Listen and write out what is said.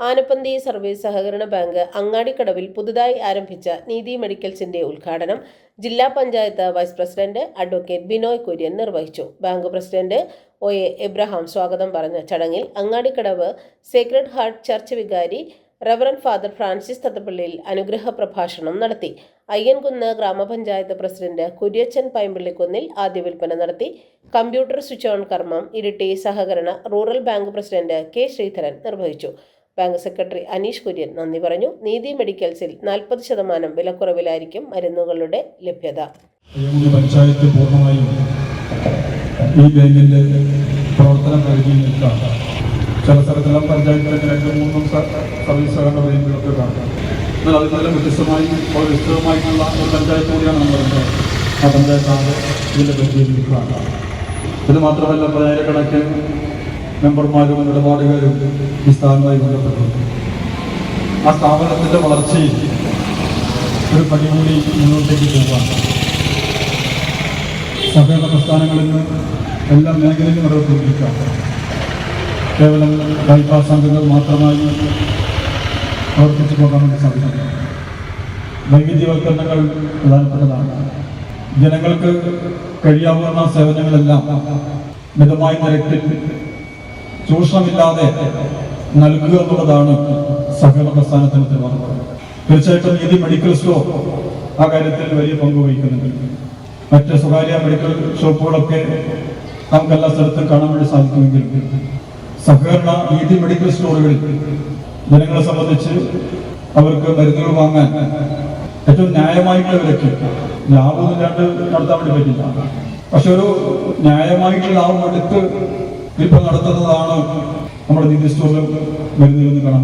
Anappanthi service സഹകരണ bank അങ്ങാടിക്കടവിൽ പുതുതായി ആരംഭിച്ച നീതി മെഡിക്കൽസിന്റെ ഉദ്ഘാടനം ജില്ലാ panchayat vice president advocate Binoy Kurian നിർവഹിച്ചു. Bank president O. A. Abraham സ്വാഗതം പറഞ്ഞ ചടങ്ങിൽ അങ്ങാടിക്കടവ് സേക്രഡ് ഹാർട്ട് ചർച്ച് വികാരി റവറൻ ഫാദർ ഫ്രാൻസിസ് തത്തപ്പള്ളിയിൽ അനുഗ്രഹ പ്രഭാഷണം നടത്തി. അയ്യൻകുന്ന് ഗ്രാമപഞ്ചായത്ത് പ്രസിഡന്റ് കുര്യച്ചൻ പൈമ്പിള്ളിക്കുന്നിൽ ആദ്യ വിൽപ്പന നടത്തി. കമ്പ്യൂട്ടർ സ്വിച്ച് ഓൺ കർമ്മം ഇരിട്ടി സഹകരണ rural bank president K Sreedharan നിർവഹിച്ചു. ബാങ്ക് സെക്രട്ടറി അനീഷ് കുര്യൻ നന്ദി പറഞ്ഞു. നീതി മെഡിക്കൽസിൽ നാൽപ്പത് ശതമാനം വിലക്കുറവിലായിരിക്കും മരുന്നുകളുടെ ലഭ്യത. പഞ്ചായത്ത് പൂർണമായും ഈ ബാങ്കിന്റെ പ്രവർത്തനം നൽകി നിൽക്കാം. ചില സ്ഥലത്തെല്ലാം പഞ്ചായത്തിലൊക്കെ രണ്ടും മൂന്നും സർവീസ് സഹകരണ ബാങ്കുകളൊക്കെ കാണാം. എന്നാൽ അതിൽ നിന്നെല്ലാം വ്യത്യസ്തമായി വളരെ വിസ്തൃതമായിട്ടുള്ള ഒരു പഞ്ചായത്ത് കൂടിയാണ് നമ്മൾ പറയുന്നത് ആ പഞ്ചായത്താണ് ഇതിന്റെ പരിചയം ഇത് മാത്രമല്ല പതിനായിരക്കണക്കിന് മെമ്പർമാരും ഇടപാടുകാരും ഈ സ്ഥാനവുമായി ബന്ധപ്പെട്ടു. ആ സ്ഥാപനത്തിന്റെ വളർച്ചയിൽ ഒരു പടി കൂടി മുന്നോട്ടേക്ക് പോകാം സഹകരണ പ്രസ്ഥാനങ്ങളിൽ നിന്ന് എല്ലാ മേഖലയിലും നിലനിർത്തിയിരിക്കാം കേവലം ബൈപ്പാസ് സംഘങ്ങൾ മാത്രമായി പ്രവർത്തിച്ചു പോകാൻ വേണ്ടി സാധിക്കും വൈവിധ്യവൽക്കരണങ്ങൾ പ്രധാനപ്പെട്ടതാണ്. ജനങ്ങൾക്ക് കഴിയാവുന്ന സേവനങ്ങളെല്ലാം മിതമായ നിരക്കിൽ ചൂഷണമില്ലാതെ നൽകുക എന്നുള്ളതാണ് സഹകരണ പ്രസ്ഥാനത്തിന് തീരുമാനം തീർച്ചയായിട്ടും നീതി മെഡിക്കൽ സ്റ്റോർ ആ കാര്യത്തിൽ വലിയ പങ്ക് വഹിക്കുന്നുണ്ട്. മറ്റ് സ്വകാര്യ മെഡിക്കൽ ഷോപ്പുകളൊക്കെ നമുക്ക് എല്ലാ സ്ഥലത്തും കാണാൻ വേണ്ടി സാധിക്കുമെങ്കിൽ സഹകരണ നീതി മെഡിക്കൽ സ്റ്റോറുകളിൽ ജനങ്ങളെ സംബന്ധിച്ച് അവർക്ക് മരുന്നുകൾ വാങ്ങാൻ ഏറ്റവും ന്യായമായിട്ടുള്ള വിലയ്ക്ക് ലാഭമില്ലാണ്ട് നടത്താൻ വേണ്ടി പറ്റില്ല. പക്ഷെ ഒരു ന്യായമായിട്ടുള്ള ലാഭം എടുത്ത് വിൽപ്പന നടത്തുന്നതാണ് നമ്മുടെ നീതി സ്റ്റോറിൽ വരുന്നതെന്ന് കാണാൻ